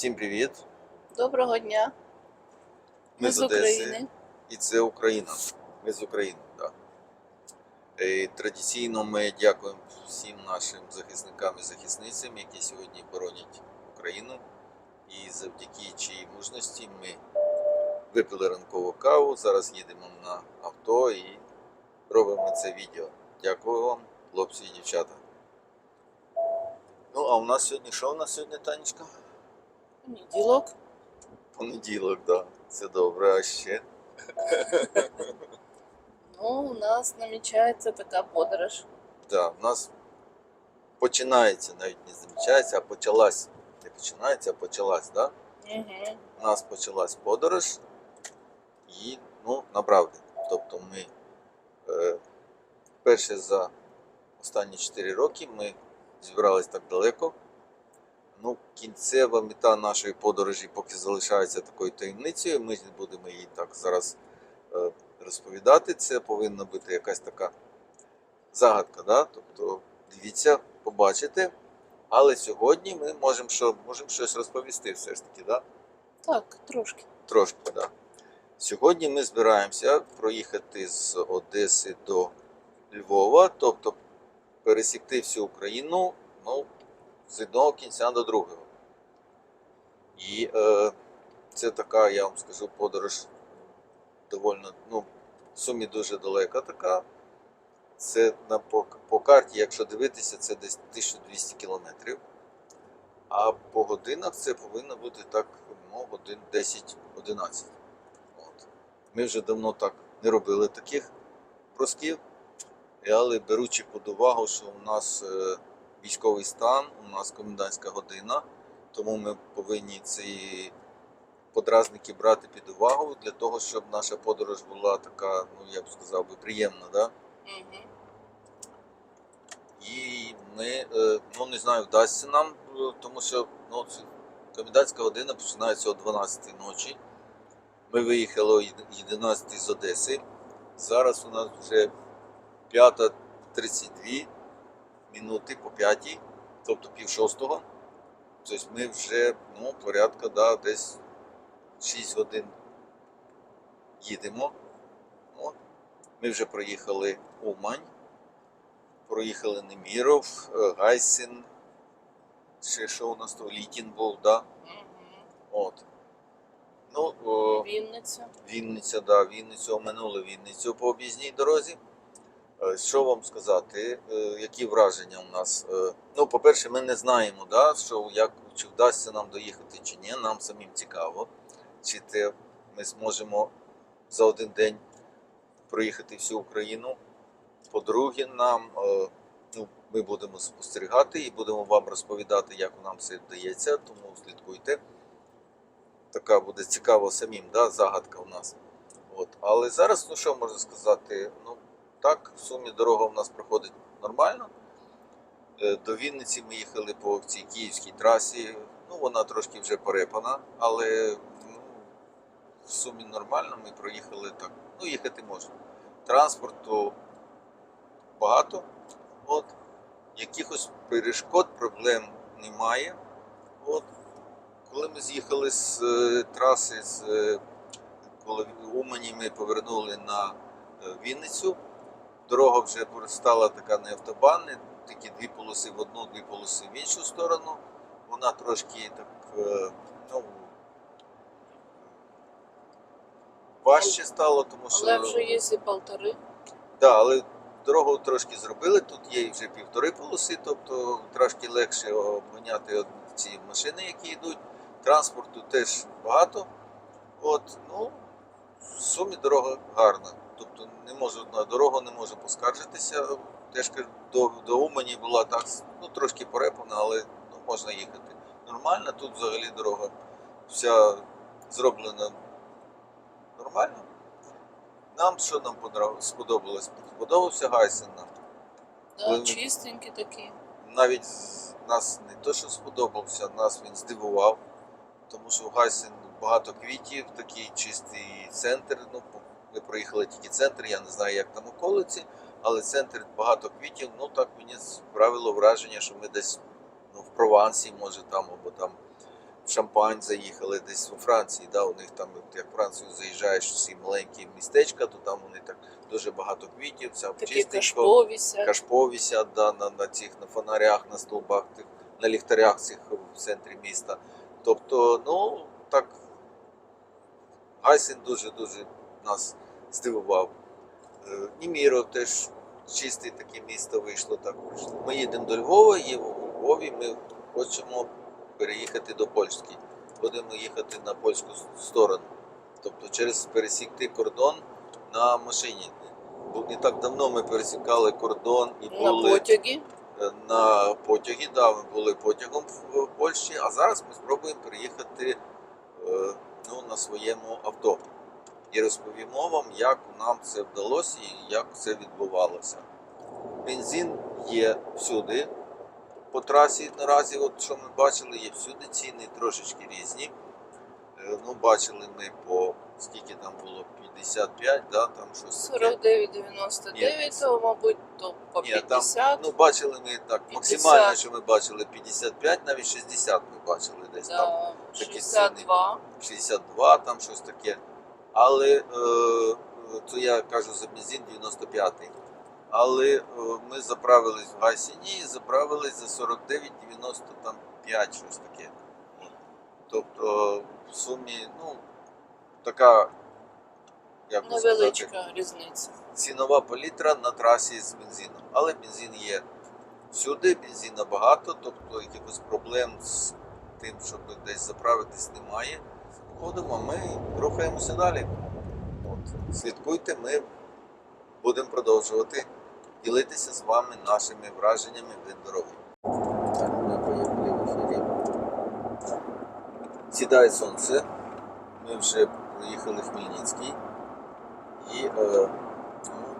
Всім привіт! Доброго дня. Ми, Ми з Одеси. України. І це Україна. Ми з України, так. І традиційно ми дякуємо всім нашим захисникам і захисницям, які сьогодні боронять Україну. І завдяки чиїй мужності ми випили ранкову каву. Зараз їдемо на авто і робимо це відео. Дякую вам, хлопці і дівчата. Ну, а у нас сьогодні що у нас сьогодні, Танечка? Понеділок. Понеділок, так. Да. Це добре, а ще. Ну, у нас намічається така подорож. Так, в нас починається, навіть не замічається, а почалась. Не починається, а почалась, да? Угу. У нас почалась подорож і, ну, направді. Тобто ми е, вперше за останні 4 роки ми зібрались так далеко. Ну, кінцева мета нашої подорожі поки залишається такою таємницею. Ми будемо її так зараз е, розповідати. Це повинна бути якась така загадка. Да? Тобто, дивіться, побачите. Але сьогодні ми можемо що, можемо щось розповісти все ж таки. Да? Так, трошки. Трошки, так. Да. Сьогодні ми збираємося проїхати з Одеси до Львова, тобто пересікти всю Україну ну, з одного кінця до другого. І е, це така, я вам скажу, подорож доволі, ну, в сумі дуже далека така. Це на, по, по карті, якщо дивитися, це десь 1200 кілометрів. А по годинах це повинно бути так, ну, годин 10-11. От. Ми вже давно так не робили таких бросків, але беручи під увагу, що у нас е, військовий стан, у нас комендантська година, тому ми повинні ці подразники брати під увагу для того, щоб наша подорож була така, ну я б сказав би, приємна. Да? Угу. І ми, е, ну не знаю, вдасться нам, е, тому що ну, комендантська година починається о 12 ночі. Ми виїхали о 11 з Одеси. Зараз у нас вже 5.32 минути по 5, тобто пів шостого. Тобто ми вже ну, порядка да, десь 6 годин їдемо. От. Ми вже проїхали Умань проїхали Неміров, е, Гайсин, ще що у нас то Літін був, да? Угу. От. Ну, о, Вінниця. Вінниця, да, Вінницю оминули Вінницю по об'їзній дорозі. Е, Що вам сказати, е, які враження у нас? Е, Ну, по-перше, ми не знаємо, да, що як, чи вдасться нам доїхати чи ні. Нам самим цікаво, чи те ми зможемо за один день проїхати всю Україну. По-друге, нам ну, ми будемо спостерігати і будемо вам розповідати, як нам це вдається, тому слідкуйте. Така буде цікава самим, да, загадка у нас. От. Але зараз, ну що можна сказати, ну так, в сумі дорога у нас проходить нормально. Е, До Вінниці ми їхали по цій київській трасі. Ну, вона трошки вже порепана, але ну, в сумі нормально ми проїхали так. Ну, їхати можна. Транспорту багато. От. Якихось перешкод, проблем немає. От. Коли ми з'їхали з е, траси, з, е, коли Умані ми повернули на Вінницю, дорога вже стала така не автобан, не такі дві полоси в одну, дві полоси в іншу сторону. Вона трошки так, е, ну, важче стало, тому що. Але вже є і полтори. Да, але дорогу трошки зробили. Тут є вже півтори полоси, тобто трошки легше обганяти ці машини, які йдуть. Транспорту теж багато. От, ну, в сумі дорога гарна. Тобто не можу на дорогу не можу поскаржитися. Теж до, до Умані була так, ну трошки порепана, але ну, можна їхати. Нормально, тут взагалі дорога вся зроблена нормально. Нам що нам сподобалось? Сподобався Гайсен нам. Да, чистенькі такі. Навіть нас не то, що сподобався, нас він здивував, тому що Гайсен багато квітів, такий чистий центр. Ну, ми проїхали тільки центр, я не знаю, як там околиці, але центр багато квітів. Ну так мені справило враження, що ми десь ну, в Провансі, може там, або там в Шампань заїхали десь у Франції. Да, у них там, як в Францію заїжджаєш всі маленькі містечка, то там вони так дуже багато квітів, вся чистенько. кашпо висять. Кашпо да, на, на цих на фонарях, на стовбах, тих, на ліхтарях цих в центрі міста. Тобто, ну так, Гайсін дуже-дуже нас здивував. Е, Німіро теж чисте таке місто вийшло. Так вийшло. Ми їдемо до Львова і у Львові ми хочемо переїхати до Польщі. Будемо їхати на польську сторону. Тобто через пересікти кордон на машині. Бо не так давно ми пересікали кордон і На були е, на потягі. Да, ми були потягом в Польщі, а зараз ми спробуємо переїхати е, ну, на своєму авто. І розповімо вам, як нам це вдалося і як це відбувалося. Бензин є всюди. По трасі наразі, от що ми бачили, є всюди ціни трошечки різні. Е, Ну, бачили ми по скільки там було 55, да, там щось таке. 49,99, то, мабуть, то по Ні, там, 50. ну, бачили ми так, 50. максимально, що ми бачили 55, навіть 60 ми бачили десь там. такі 62. 62, там щось таке. Але е, то я кажу за бензин 95-й. Але е, ми заправились в Гайсіні і заправились за 49,95, щось таке. Тобто в сумі, ну, така, як би сказати, різниця. цінова палітра на трасі з бензином. Але бензин є всюди, бензина багато, тобто якихось проблем з тим, щоб десь заправитись, немає. Ходимо, ми рухаємося далі. От. Слідкуйте, ми будемо продовжувати ділитися з вами нашими враженнями від дороги. Так, ми поїхали в ефірі. Сідає сонце. Ми вже приїхали в Хмельницький. І е, ну,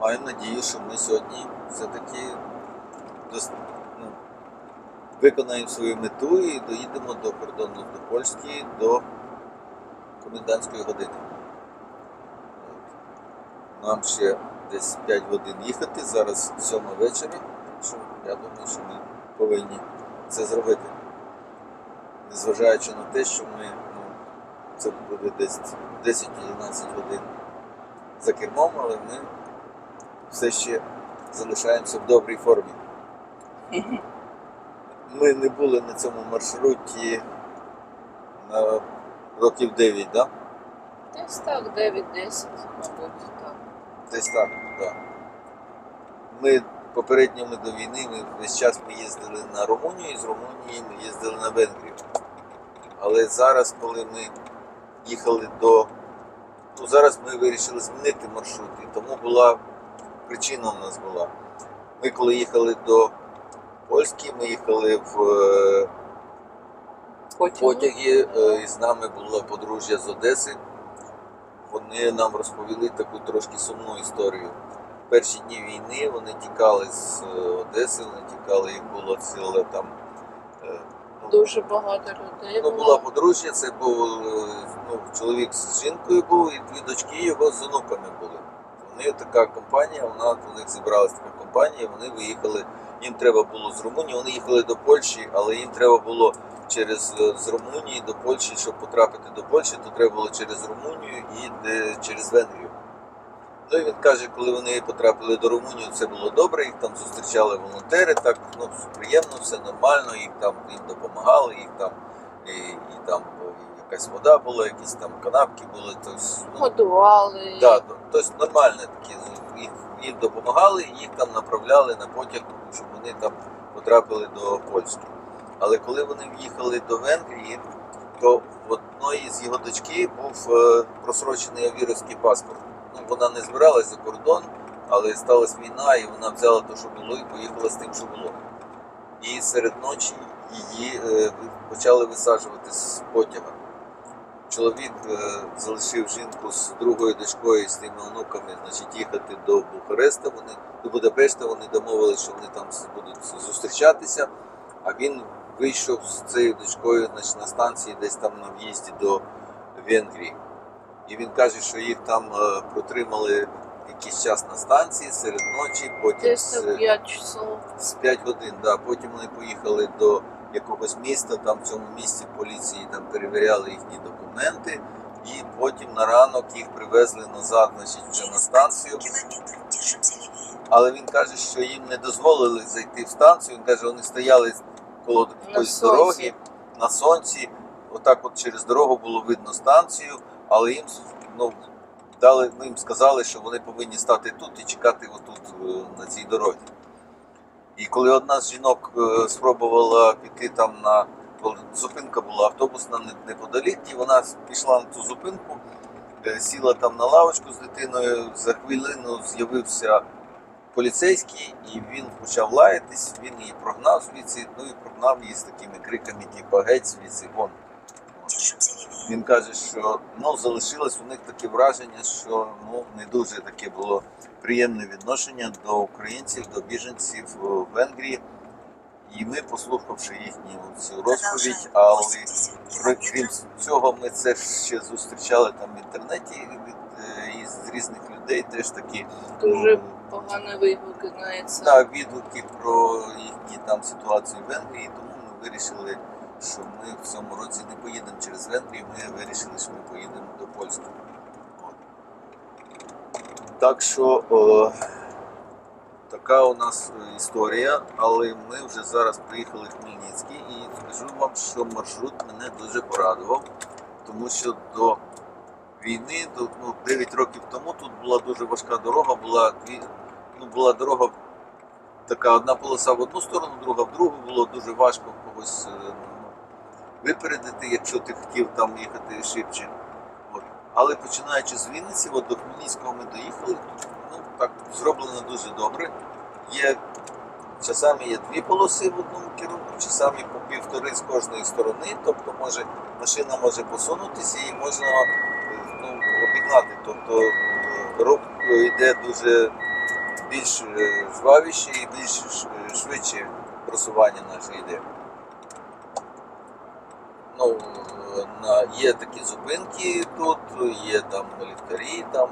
маємо надію, що ми сьогодні все-таки виконаємо свою мету і доїдемо до кордону до Польщі до комендантської години. Нам ще десь 5 годин їхати, зараз 7 вечора, що я думаю, що ми повинні це зробити. Незважаючи на те, що ми ну, це буде десь 10-11 годин за кермом, але ми все ще залишаємося в добрій формі. Ми не були на цьому маршруті на років 9, да? Десь так, 9-10, мабуть, так. Десь так, так. Ми попередньо ми до війни ми весь час ми їздили на Румунію, і з Румунії ми їздили на Венгрію. Але зараз, коли ми їхали до. Ну, зараз ми вирішили змінити маршрут, і тому була причина у нас була. Ми коли їхали до Польщі, ми їхали в е, потягі, е, і з нами було подружжя з Одеси. Вони нам розповіли таку трошки сумну історію. Перші дні війни вони тікали з е, Одеси, вони тікали, їх було ціле там. ну, Дуже багато людей Ну, була подружжя, це був ну, чоловік з жінкою був, і дві дочки його з онуками були. Вони така компанія, вона у них зібралася така компанія, вони виїхали. Їм треба було з Румунії, вони їхали до Польщі, але їм треба було через е, з Румунії до Польщі, щоб потрапити до Польщі, то треба було через Румунію і е, через Венгрію. Ну і він каже, коли вони потрапили до Румунії, це було добре, їх там зустрічали волонтери, так ну, приємно, все нормально, їх там їм допомагали, їх там і, і там якась вода була, якісь там канапки були. Тобто, ну, Годували. Да, тобто нормально такі. Їх, їм допомагали, їх там направляли на потяг, щоб вони там потрапили до Польщі. Але коли вони в'їхали до Венгрії, то в одної з його дочки був е, просрочений авірівський паспорт. Ну, вона не збиралась за кордон, але сталася війна, і вона взяла те, що було, і поїхала з тим, що було. І серед ночі її е, почали висаджувати з потяга. Чоловік е, залишив жінку з другою дочкою і з тими онуками, значить, їхати до Бухареста. Вони до Будапешта. Вони домовилися, що вони там будуть зустрічатися. А він вийшов з цією дочкою значить, на станції, десь там на в'їзді до Венгрії. І він каже, що їх там е, протримали якийсь час на станції серед ночі, потім Десь з, так 5 часов. з 5 годин. Да. Потім вони поїхали до якогось міста. Там в цьому місті поліції там перевіряли їхні документи, і потім на ранок їх привезли назад, значить, вже на станцію. Але він каже, що їм не дозволили зайти в станцію. Він каже, вони стояли коло якоїсь дороги на сонці. Отак от через дорогу було видно станцію, але їм ну, дали, ну, їм сказали, що вони повинні стати тут і чекати отут е, на цій дорозі. І коли одна з жінок е, спробувала піти там на зупинка була автобусна не- неподалік, і вона пішла на ту зупинку, е, сіла там на лавочку з дитиною. За хвилину з'явився поліцейський, і він почав лаятись, він її прогнав звідси, ну і прогнав її з такими криками, типу геть звідси вон. Він каже, що ну, залишилось у них таке враження, що ну, не дуже таке було приємне відношення до українців, до біженців в Венгрії. І ми, послухавши їхню цю розповідь, але 80 Крім цього, ми це ще зустрічали там в інтернеті від е, із різних людей, теж такі Дуже е, погані вигуки на це. так, відгуки про їхні там ситуації в Венгрії. Тому ми вирішили, що ми в цьому році не поїдемо через Венгрію. Ми вирішили, що ми поїдемо до Польщі. Так що о, така у нас е, історія, але ми вже зараз приїхали в Хмельницький і скажу вам, що маршрут мене дуже порадував, тому що до війни, до, ну, 9 років тому тут була дуже важка дорога, була ну, була дорога така одна полоса в одну сторону, друга в другу. Було дуже важко когось е, випередити, якщо ти хотів там їхати швидше. Але починаючи з Вінниці, от до Хмельницького ми доїхали. Ну, так зроблено дуже добре. Є часами є дві полоси в одному керунку, часами по півтори з кожної сторони. Тобто може машина може посунутися і можна е, ну, обігнати. Тобто е, рух е, йде дуже більш жвавіше і більш швидше просування наше йде. Ну, е, на, є такі зупинки тут, є там ліхтарі, там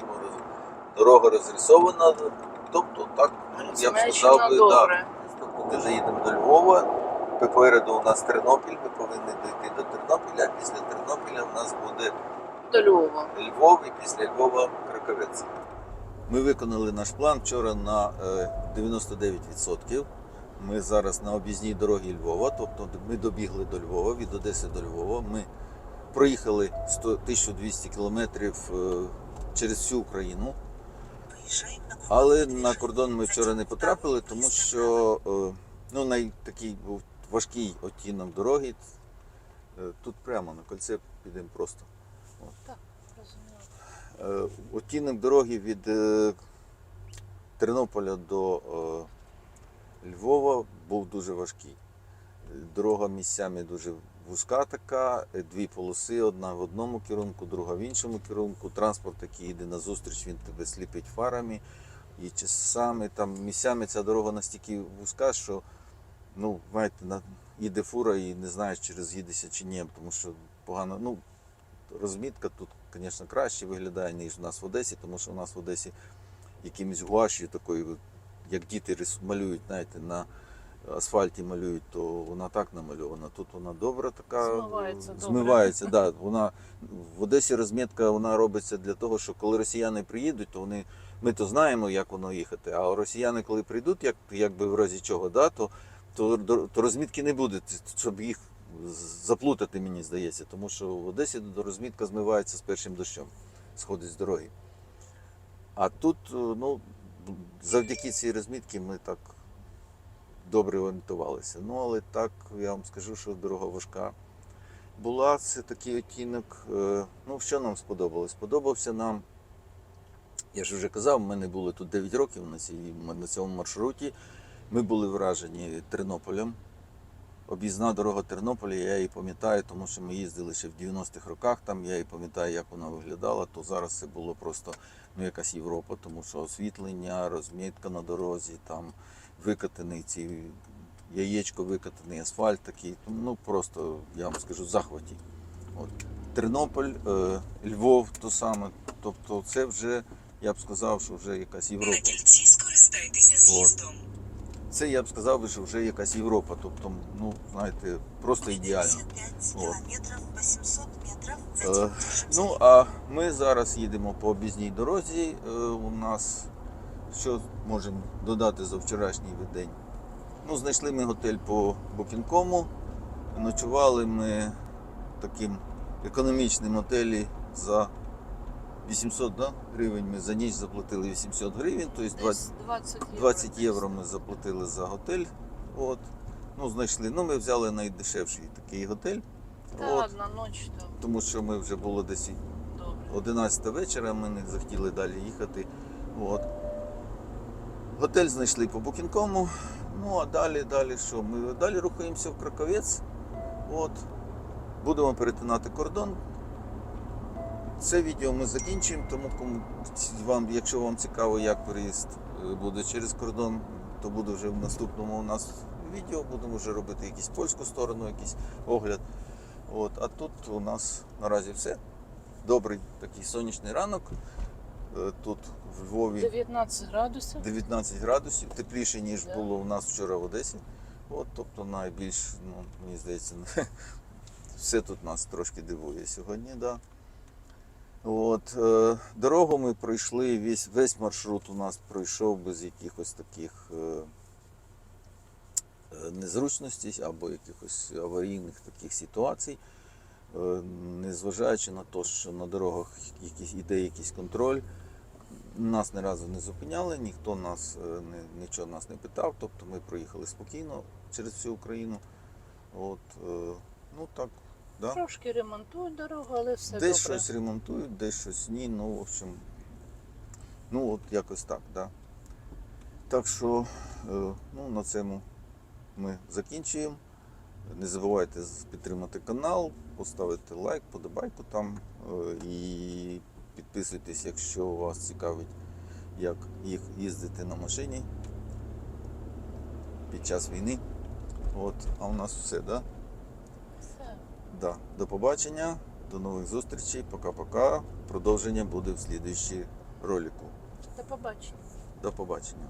дорога розрисована. Тобто так, ну, я б сказав би, да. Тобто ми заїдемо до Львова, попереду у нас Тернопіль, ми повинні дійти до Тернопіля, після Тернопіля у нас буде До Львова. Львов і після Львова Краковець. Ми виконали наш план вчора на е, 99%. Ми зараз на об'їзній дорогі Львова, тобто ми добігли до Львова, від Одеси до Львова. Ми проїхали 100, 1200 кілометрів е, через всю Україну. Але на кордон ми вчора не потрапили, тому що е, ну, най, такий був важкий оттінок дороги. Е, Тут прямо на кольце підемо просто. Е, Оттінок дороги від Тернополя до Львова був дуже важкий. Дорога місцями дуже вузька така, дві полоси, одна в одному керунку, друга в іншому керунку. Транспорт, який йде на зустріч, він тебе сліпить фарами. І часами там місцями ця дорога настільки вузька, що ну, знаєте, на, їде фура і не знаєш, чи роз'їдеться чи ні, тому що погано. Ну, розмітка тут, звісно, краще виглядає, ніж у нас в Одесі, тому що у нас в Одесі якимось гуашю такою, як діти малюють, знаєте, на асфальті малюють, то вона так намальована. Тут вона добра така. Змивається добре. Змивається, да. Вона в Одесі розмітка вона робиться для того, що коли росіяни приїдуть, то вони. Ми то знаємо, як воно їхати. А росіяни, коли прийдуть, як, якби в разі чого, да, то, то, то розмітки не буде, щоб їх заплутати, мені здається. Тому що в Одесі розмітка змивається з першим дощом, сходить з дороги. А тут, ну, завдяки цій розмітці ми так добре орієнтувалися. Ну, але так, я вам скажу, що дорога важка. Була це такий оттінок. е, Ну, що нам сподобалось? Сподобався нам. Я ж вже казав, ми не було тут 9 років на, цій, на цьому маршруті. Ми були вражені Тернополем. Об'їзна дорога Тернополя, я її пам'ятаю, тому що ми їздили ще в 90-х роках там, я її пам'ятаю, як вона виглядала, то зараз це було просто ну, якась Європа, тому що освітлення, розмітка на дорозі, там викатаний ці яєчко викатаний асфальт такий. Ну просто я вам скажу в захваті. От. Тернополь, е, Львов то саме. Тобто це вже, я б сказав, що вже якась Європа. На кільці скористайтеся з'їздом. Це я б сказав, що вже якась Європа. Тобто, ну, знаєте, просто ідеально. 75 Вот. километров, 800 метров. Е, Ну, а ми зараз їдемо по об'їзній дорозі. Е, У нас що можемо додати за вчорашній день? Ну, знайшли ми готель по Букінкому. Ночували ми таким економічним готелі за 800 да, гривень. Ми за ніч заплатили 800 гривень, тобто 20, 20 євро. 20 євро ми заплатили за готель. От. Ну, знайшли. Ну, ми взяли найдешевший такий готель. Та От. одна ніч то Тому що ми вже було десь і добре. 11 вечора, ми не захотіли далі їхати. От. Готель знайшли по Букінкому. Ну а далі, далі що? Ми далі рухаємося в Краковець. От. Будемо перетинати кордон. Це відео ми закінчуємо, тому кому вам, якщо вам цікаво, як переїзд е, буде через кордон, то буде вже в наступному у нас відео. Будемо вже робити якусь польську сторону, якийсь огляд. От. А тут у нас наразі все добрий такий сонячний ранок. Е, Тут в Львові 19 градусів. 19 градусів, тепліше, ніж Да. було у нас вчора в Одесі. От, тобто найбільш, ну, мені здається, все тут нас трошки дивує сьогодні. Да. От, е, дорогу ми пройшли, весь, весь маршрут у нас пройшов без якихось таких е, е, незручностей або якихось аварійних таких ситуацій. Незважаючи на те, що на дорогах якийсь, іде якийсь контроль, нас ні разу не зупиняли, ніхто нас нічого нас не питав. Тобто ми проїхали спокійно через всю Україну. От, ну так, да. Трошки ремонтують дорогу, але все десь добре. щось ремонтують, десь щось ні. Ну, в общем, ну от якось так, да. Так що е, ну, на цьому ми закінчуємо. Не забувайте підтримати канал, поставити лайк, подобайку там е, і підписуйтесь, якщо вас цікавить, як їх їздити на машині під час війни. От, а у нас все, да? Да. До побачення, до нових зустрічей, пока-пока. Продовження буде в слідуючому ролику. До побачення. До побачення.